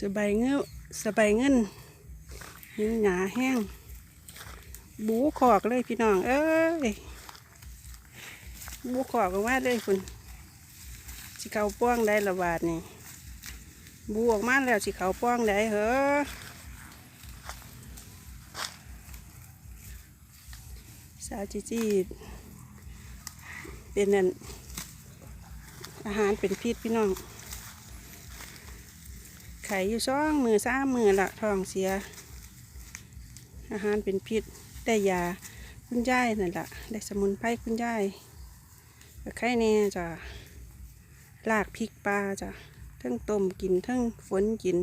สบายเงื้อสบายเงินหินหนาแห้ง บูขอกเลยพี่น้อง เอ้ย บูขอกออกมาเลยคุณสิเขาป้องได้ละบาทนี่ บูออกมาแล้วสิเขาป้องได้เหรอสาวจีจีเป็นนั่นอาหารเป็นพิษพี่น้อง ข่อยู่ซ่องมือซ้ามมือละท้องเสีย อาหารเป็นพิษได้ยาคุณยายนั่นแหละได้สมุนไพรคุณยายก็ไข่แน่จะลากพริกปลาจ้ะทั้งต้มกินทั้งฝนกิน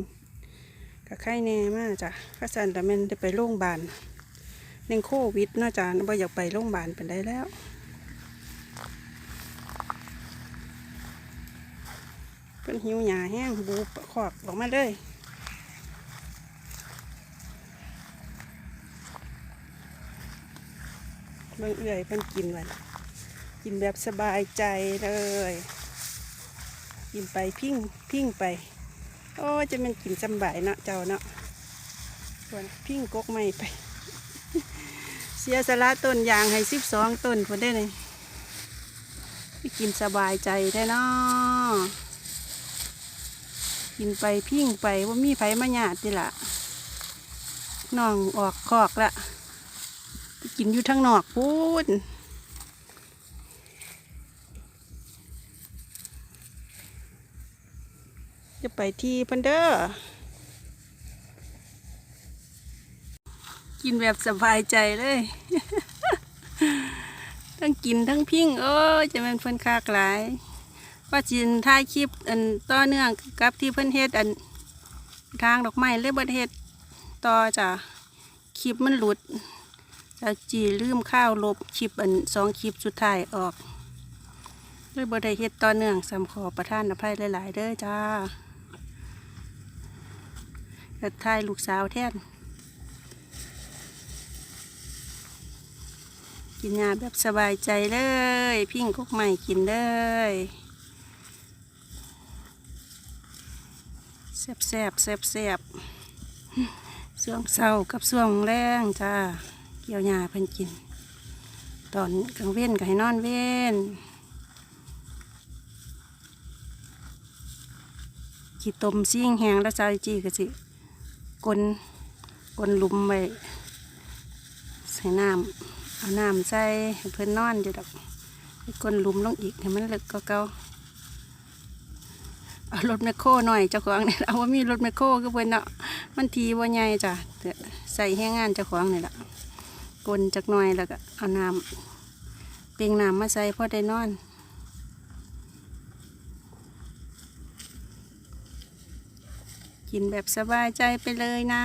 ก็ไข่แน่มากจ้ะข้าสันแต่มันได้ไปโรงพยาบาลเน่งโควิดเนาะจ้ะบ่อยากไปโรงพยาบาลเป็นได้แล้ว เพิ่นหิวหยาแห้งบูขอกออกมาเลยเบิ่งเอื่อยเพิ่นกินวันกินแบบสบายใจเลย กินไปพิ้งพิ้งไป โอ้จะมันกินสำบายเนาะเจ้าเนาะส่วนพิ้งกกไม่ไป เสียสละต้นยางให้สิบสองต้นพอได้เลยกินสบายใจได้เนาะ กินไปพิ้งไปว่ามีไผมาหยาดดิละน้องออกคอกละไปกินอยู่ทั้งนอกพูนจะไปที่เพันเดอร์กินแบบสบายใจเลย ทั้งกินทั้งพิ้งเอ้จะเป็นเพิ่นคากหลาย ว่าจินถ่ายคลิปอันต่อเนื่องกับที่เพิ่อนเฮ็ดอันทางดอกไม้เลยบ่ได้เฮ็ดต่อจ้ะคลิปมันหลุดจะจีลืมข้าวลบคลิปอันสองคลิปสุดท้ายออกเลยบ่ได้เฮ็ดต่อเนื่องสำขอประทานอภัยหลาย ๆ เด้อจ้าก็ถ่ายลูกสาวแท่นกินยาแบบสบายใจเลย พิ้งกุกใหม่กินเลย แซบแซบแซบแซบส่วงเศร้ากับส่วงแรงจ้าเกี่ยวหญ้าเพิ่นกิน ตอนกลางเว้นก็ให้นอนเว้นขี้ตมซิ่งแหงแล้วจ้าจีก็สิกลนกลนลุมไว้ใส่น้ำเอาน้ำใส่เพิ่นนอนอยู่ดอกกลนลุมลงอีกให้มันเลึกก็เก่า เอารถแมคโครหน่อยเจ้าของเนี่ยเอาว่ามีรถแมคโครก็เพิ่นเนาะมันทีว่าใหญ่จ้ะใส่ให้งานเจ้าของเนี่ยละกลนจักหน่อยแล้วก็เอาน้ำเปียงน้ำมาใส่พอได้นอนกินแบบสบายใจไปเลยนะ